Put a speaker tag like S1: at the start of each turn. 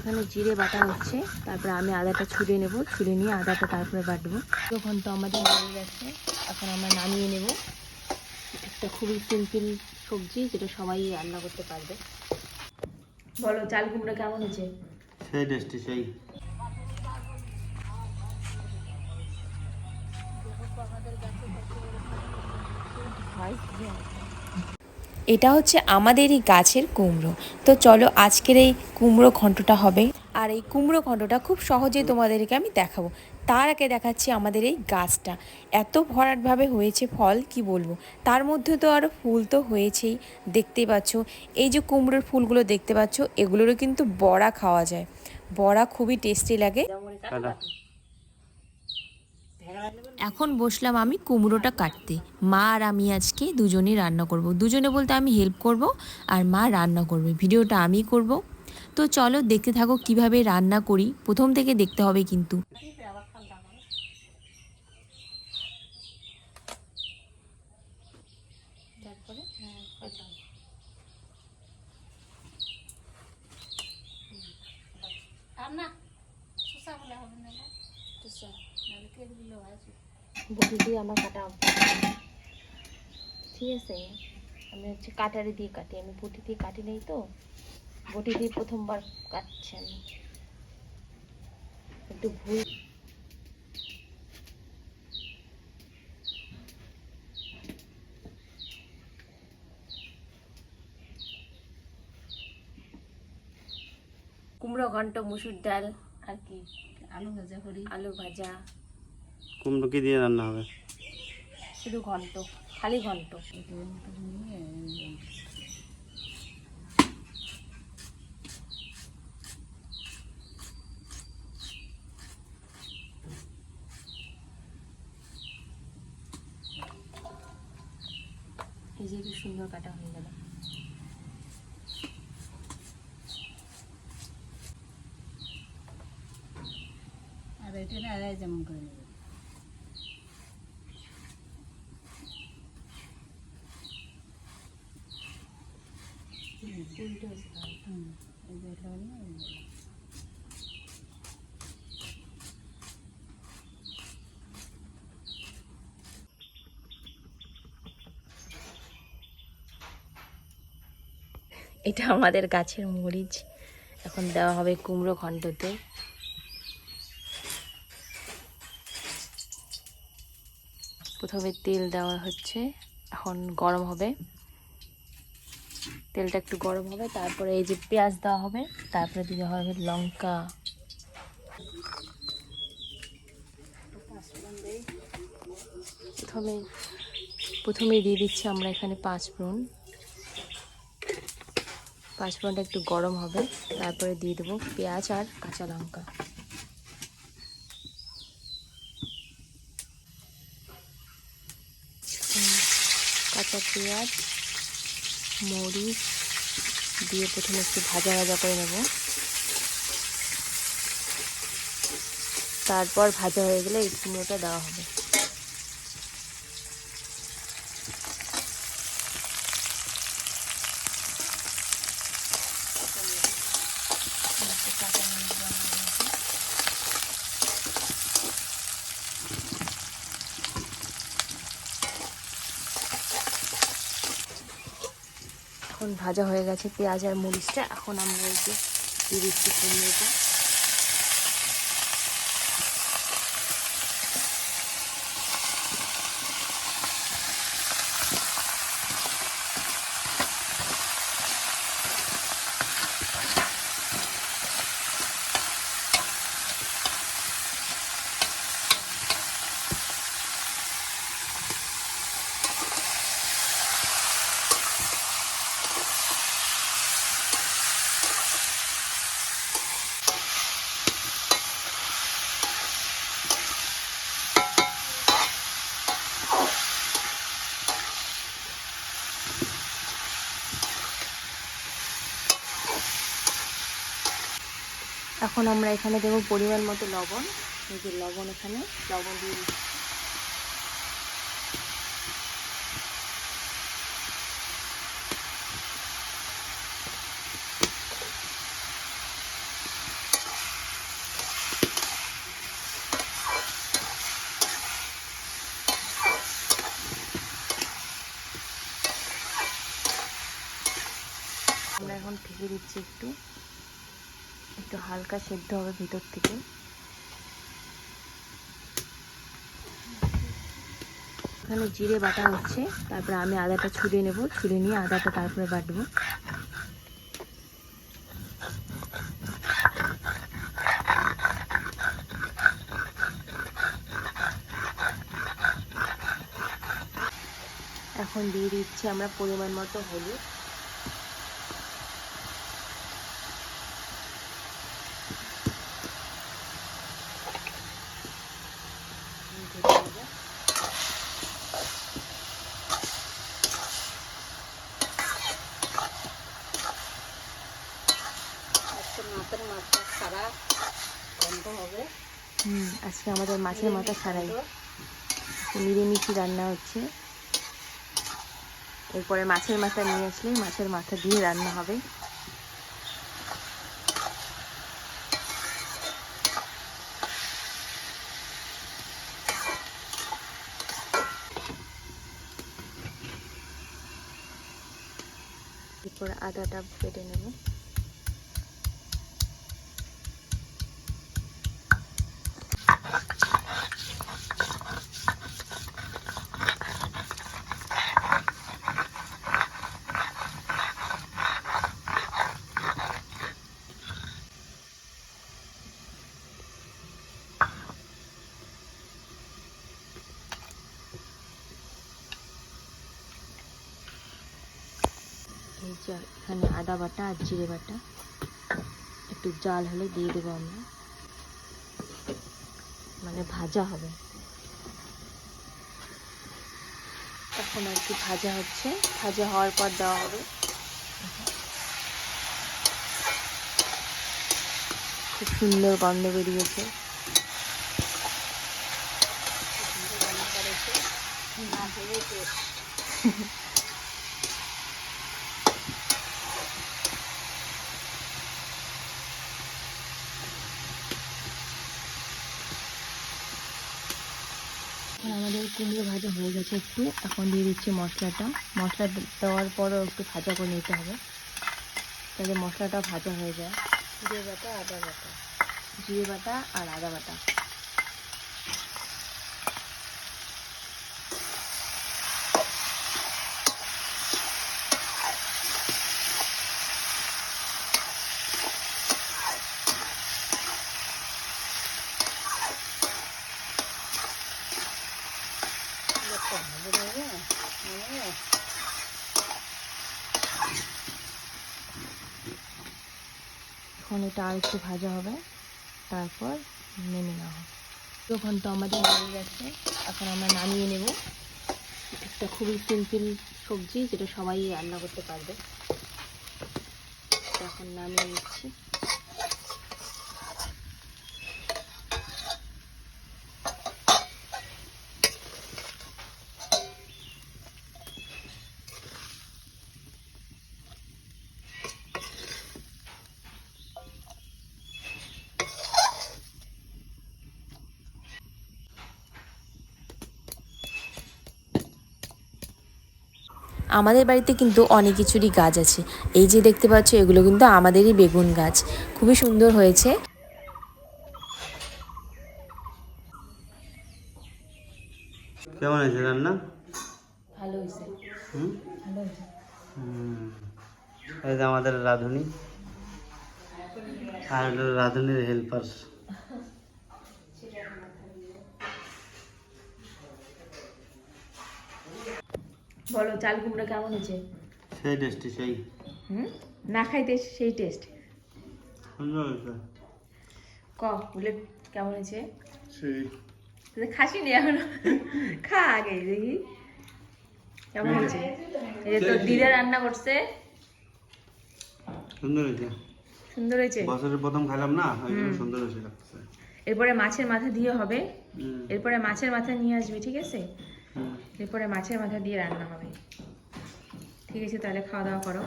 S1: এখানে জিরে বাটা হচ্ছে তারপরে আমি আদাটা ছুলে নেব ছুলে নিয়ে আদাটা তারপরে বাটবো। যখন তো আমাদের হয়ে গেছে এখন আমরা নামিয়ে নেব। একটা খুবই সিম্পল সবজি যেটা সবাই রান্না করতে পারবে। বলো চাল কুমড়া কেমন হয়েছে?
S2: সেই টেস্টি সেই।
S1: এটা হচ্ছে আমাদেরই গাছের কুমড়ো। তো চলো আজকের এই কুমড়ো ঘন্টটা হবে। আর এই কুমড়ো ঘন্টটা খুব সহজেই তোমাদেরকে আমি দেখাবো। তার আগে দেখাচ্ছি আমাদের এই গাছটা। এত ভরাটভাবে হয়েছে ফল কি বলব? তার মধ্যে তো আরও ফুল তো হয়েছেই দেখতেই পাচ্ছ। এই যে কুমড়োর ফুলগুলো দেখতে পাচ্ছ এগুলোরও কিন্তু বড়া খাওয়া যায়। বড়া খুবই টেস্টি লাগে। এখন বসলাম আমি কুমড়োটা কাটতে। মা আর আমি আজকে দুজনেই রান্না করব। দুজনে বলতে আমি হেল্প করব আর মা রান্না করবে। ভিডিওটা আমি করব। তো চলো দেখতে থাকো কীভাবে রান্না করি। প্রথম থেকে দেখতে হবে কিন্তু। বটি দিয়ে আমার কাটা ঠিক আছে? আমি হচ্ছে কাটারি দিয়ে কাটি। আমি বটি দিয়ে কাটি নেই তো। বটি দিয়ে প্রথমবার কাটছি আমি একটু ভুল কুমড়ো ঘন্ট মুসুর ডাল আর কি? আলু ভাজা করি। আলু ভাজা।
S2: কুমড়ো কি দিয়ে রান্না হবে?
S1: শুধু ঘন্ট খালি ঘন্ট। এই যে কি সুন্দর কাটা হয়ে গেল।
S3: আর এটা না আড়াই যেমন করে নেবে হুম এই যে এটা
S1: আমাদের গাছের মরিচ। এখন দেওয়া হবে কুমড়ো ঘন্টতে। প্রথমে তেল দেওয়া হচ্ছে। এখন গরম হবে। তেলটা একটু গরম হবে, তারপরে এই যে পেঁয়াজ দেওয়া হবে, তারপরে দিতে হবে লঙ্কা। প্রথমে প্রথমে দিয়ে দিচ্ছি আমরা এখানে পাঁচ ফোড়ন পাঁচফোড়নটা একটু গরম হবে, তারপরে দিয়ে দেবো পেঁয়াজ আর কাঁচা লঙ্কা। কাঁচা পেঁয়াজ মরিচ দিয়ে প্রথমে একটু ভাজা ভাজা করে নেব। তারপর ভাজা হয়ে গেলে এই কুমড়োটা দেওয়া হবে। এখন ভাজা হয়ে গেছে পেঁয়াজ আর মরিচটা। এখন আমরা এই যে দিয়ে দিচ্ছি কুমড়োটা এখন আমরা এখানে দেবো পরিমাণ মতো লবণ। এই যে লবণ এখানে, লবণ দিয়ে দিচ্ছি। আমরা এখন ঢেকে দিচ্ছি একটু। একটু হালকা সেদ্ধ হবে ভিতর থেকে। এখানে জিরে বাটা হচ্ছে, তারপরে আমি আদাটা ছুলে নেব ছুলে নিয়ে আদাটা তারপরে বাটবো। এখন দিয়ে দিচ্ছি আমরা পরিমাণ মতো হলুদ।
S3: মাছটা সারা বন্ধ হবে।
S1: হুম আজকে আমাদের মাছের মাথা ছাড়াই নিরামিষি রান্না হচ্ছে। এরপরে মাছের মাথা নিয়ে আসলে মাছের মাথা দিয়ে রান্না হবে। এরপর আদাটা কেটে নেব। এই যে এখানে আদা বাটা আর জিরে বাটা। একটু জাল হলে দিয়ে দেবো আমরা। মানে ভাজা হবে। এখন আর কি ভাজা হচ্ছে। ভাজা হওয়ার পর দেওয়া হবে। খুব সুন্দর গন্ধ বেরিয়েছে। এখন আমাদের কুমড়ো ভাজা হয়ে গেছে একটু। এখন দিয়ে দিচ্ছি মশলাটা। মশলা দেওয়ার পরও একটু ভাজা করে নিতে হবে। তাহলে মশলাটা ভাজা হয়ে যায়।
S3: জিরে বাটা, আদা বাটা।
S1: জিরে বাটা আর আদা বাটা। এখন এটা আর একটু ভাজা হবে। তারপর নেমে নেওয়া হবে। তখন তো আমাদের হয়ে গেছে, এখন আমরা নামিয়ে নেব। একটা খুবই সিম্পল সবজি যেটা সবাই রান্না করতে পারবে। এখন নামিয়ে নিচ্ছি। আমাদের বাড়িতে কিন্তু অনেক কিছুরই গাছ আছে। এই যে দেখতে পাচ্ছ এগুলো কিন্তু আমাদেরই বেগুন গাছ। খুবই সুন্দর হয়েছে।
S2: কেমন আছে রান্না?
S1: ভালো হয়েছে।
S2: হুম?
S1: ভালো হয়েছে।
S2: এই যে আমাদের রাঁধুনি। আর হলো রাঁধুনির হেল্পার
S1: বলো চাল কুমড়ো কেমন হয়েছে?
S2: সেই টেস্টি সেই।
S1: হুম? না খাইতে সেই টেস্ট
S2: সুন্দর হয়েছে।
S1: ক বলে কেমন হয়েছে?
S2: সেই।
S1: তুই খাসি নি এখনও? খা আগে দেখি। কেমন হয়েছে? এই তোর দিদা রান্না করছে।
S2: সুন্দর হয়েছে।
S1: সুন্দর হয়েছে?
S2: বছরের প্রথম খেলাম না ওই জন্য সুন্দর হয়েছে
S1: এরপরে মাছের মাথা দিয়ে হবে। এরপরে মাছের মাথা নিয়ে আসবি ঠিক আছে? এরপরে মাছের মাথা দিয়ে রান্না হবে। ঠিক আছে তাহলে খাওয়া দাওয়া করো।